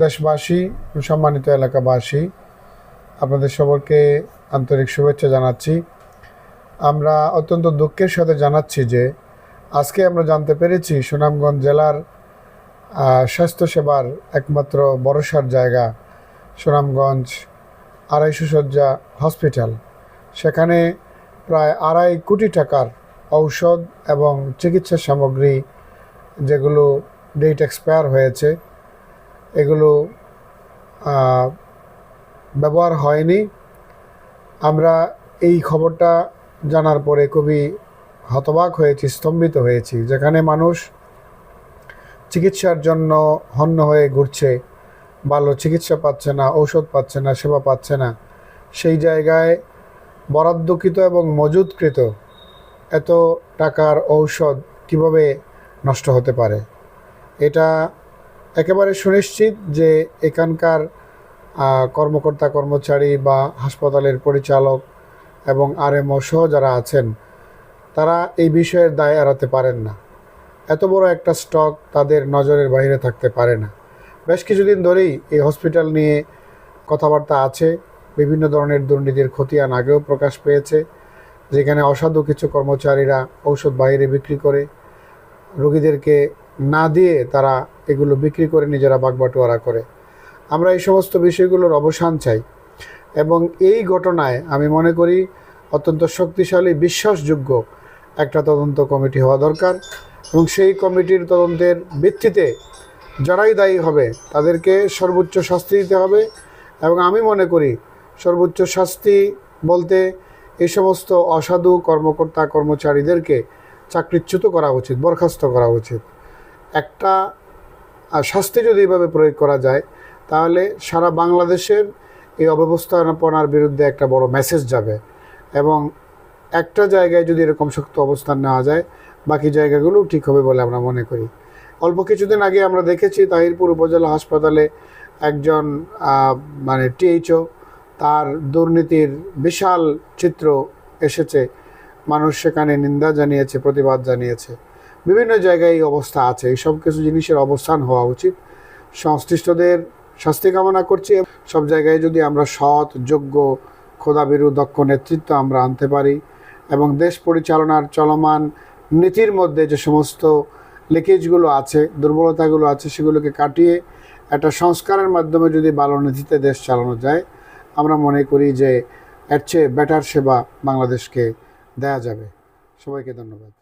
দেশবাসী, সম্মানিত এলাকাবাসী, আপনাদের সবাইকে আন্তরিক শুভেচ্ছা জানাচ্ছি। আমরা অত্যন্ত দুঃখের সাথে জানাচ্ছি যে, আজকে আমরা জানতে পেরেছি সুনামগঞ্জ জেলার স্বাস্থ্যসেবার একমাত্র ভরসার জায়গা, সুনামগঞ্জ আড়াইশো শয্যা হসপিটাল। সেখানে প্রায় আড়াই কোটি টাকার ঔষধ এবং চিকিৎসা সামগ্রী যেগুলো ডেট এক্সপায়ার হয়েছে এগুলো ব্যবহার হয়নি। আমরা এই খবরটা জানার পরে খুবই হতবাক হয়েছি, স্তম্ভিত হয়েছি। যেখানে মানুষ চিকিৎসার জন্য হন্য হয়ে ঘুরছে, ভালো চিকিৎসা পাচ্ছে না, ঔষধ পাচ্ছে না, সেবা পাচ্ছে না, সেই জায়গায় বরাদ্দকৃত এবং মজুদকৃত এত টাকার ঔষধ কীভাবে নষ্ট হতে পারে? এটা একেবারে সুনিশ্চিত যে এখানকার কর্মকর্তা, কর্মচারী বা হাসপাতালের পরিচালক এবং আরএমও সহ যারা আছেন, তারা এই বিষয়ের দায় এড়াতে পারেন না। এত বড় একটা স্টক তাদের নজরের বাইরে থাকতে পারে না। বেশ কিছুদিন ধরেই এই হসপিটাল নিয়ে কথাবার্তা আছে, বিভিন্ন ধরনের দুর্নীতির খতিয়ান আগেও প্রকাশ পেয়েছে, যেখানে অসাধু কিছু কর্মচারীরা ঔষধ বাইরে বিক্রি করে, রোগীদেরকে না দিয়ে তারা এগুলো বিক্রি করে নিজেরা বাগবাটোয়ারা করে। আমরা এই সমস্ত বিষয়গুলোর অবসান চাই। এবং এই ঘটনায় আমি মনে করি অত্যন্ত শক্তিশালী, বিশ্বাসযোগ্য একটা তদন্ত কমিটি হওয়া দরকার। এবং সেই কমিটির তদন্তের ভিত্তিতে যারাই দায়ী হবে, তাদেরকে সর্বোচ্চ শাস্তি দিতে হবে। এবং আমি মনে করি সর্বোচ্চ শাস্তি বলতে এই সমস্ত অসাধু কর্মকর্তা কর্মচারীদেরকে চাকরিচ্যুত করা উচিত, বরখাস্ত করা উচিত। একটা শাস্তি যদি এভাবে প্রয়োগ করা যায়, তাহলে সারা বাংলাদেশের এই অব্যবস্থাপনার বিরুদ্ধে একটা বড় মেসেজ যাবে। এবং একটা জায়গায় যদি এরকম শক্ত অবস্থান নেওয়া যায়, বাকি জায়গাগুলো ঠিক হবে বলে আমরা মনে করি। অল্প কিছুদিন আগে আমরা দেখেছি তাহিরপুর উপজেলা হাসপাতালে একজন মানে টিএইচও, তার দুর্নীতির বিশাল চিত্র এসেছে। মানুষ সেখানে নিন্দা জানিয়েছে, প্রতিবাদ জানিয়েছে। বিভিন্ন জায়গায় এই অবস্থা আছে। এই সব কিছু জিনিসের অবস্থান হওয়া উচিত। সংশ্লিষ্টদের শাস্তি কামনা করছি সব জায়গায় যদি আমরা সৎ, যোগ্য, খোদাবিরু, দক্ষ নেতৃত্ব আমরা আনতে পারি এবং দেশ পরিচালনার চলমান নীতির মধ্যে যে সমস্ত লিকেজগুলো আছে, দুর্বলতাগুলো আছে, সেগুলোকে কাটিয়ে একটা সংস্কারের মাধ্যমে যদি ভালো নীতিতে দেশ চালানো যায়, আমরা মনে করি যে এর চেয়ে বেটার সেবা বাংলাদেশকে দেয়া যাবে। সবাইকে ধন্যবাদ।